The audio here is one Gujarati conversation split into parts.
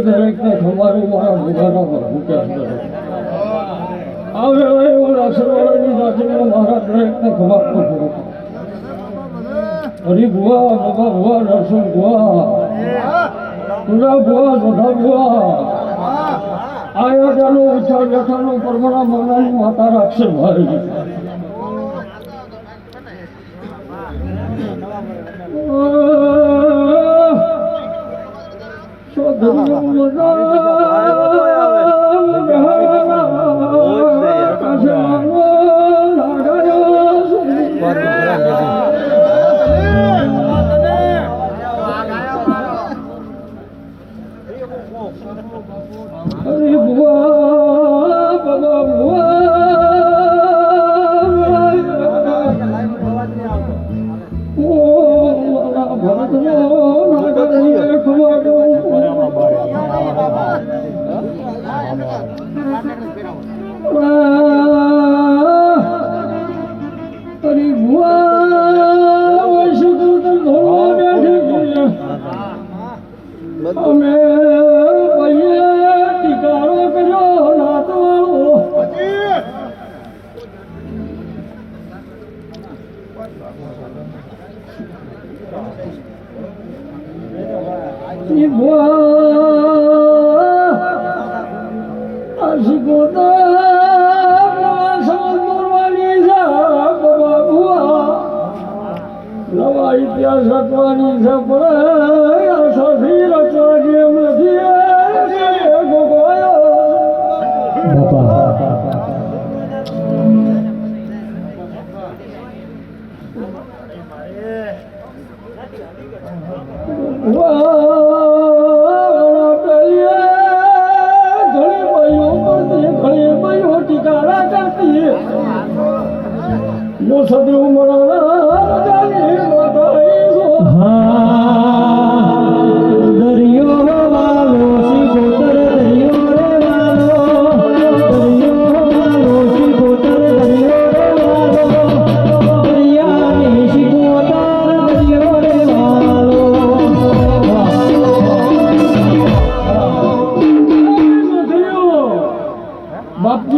દરેકને ખમારું મારા ભૂગાના પર ભૂખ્યા કરે આવે હવે એવું રાસરવાળાની જાતિમાં મારા દરેકને પર ભૂખો હરી ભુવા ભુવા નરસિંહ ભુવા તુરા ભુવા બધા ભુવા ચાલો ઉચ્ચાર બેઠાનો પરમણા મરણાની માતા રાખશે ભાઈ અરે નવા ઇતિહાસ રચવાની છે પણ આશાથી રચવા જેમ નથી.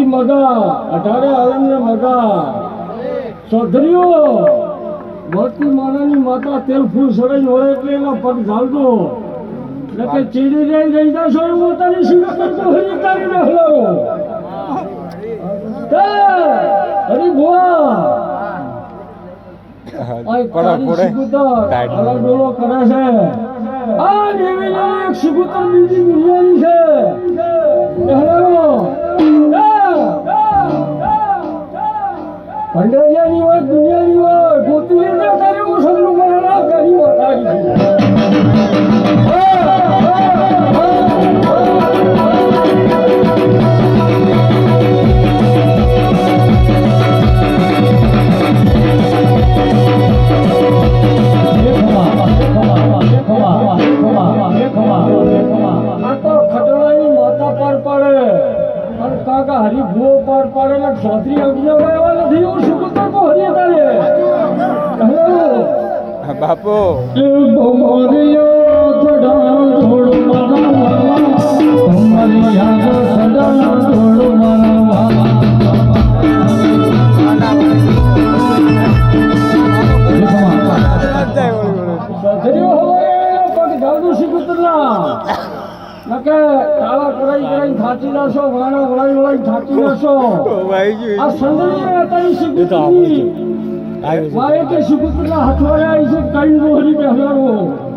બાપજી મગા અઢારે આલમને મગા ચૌધરીઓ ભરતી માનાની માતા તેલ ફૂલ સરજ હોય એટલે એના પગ ઝાલતો એટલે કે ચીડી રહી રહી જશો એવું પોતાની શિવા કરતો હરી તારી રહેલો હરી ભુવા. ડોલો કરે છે. આ દેવી નાની એક સુગુતર બીજી દુનિયાની છે. Under અને કાકા હરી ભૂવો પાર પાડે ને ચોત્રી અગ્નિ એવા નથી એવું શું કરતો તો હરી તારે બાપુ. નકે તાળા વળાઈ થાકી નાશો વાણો વળાઈ વળાઈ થાચી જશો આ સંદર્ભે તારી શીખુતરી મારે કે શીખુતરના આવી છે. કઈ રોહરી પહેલાવો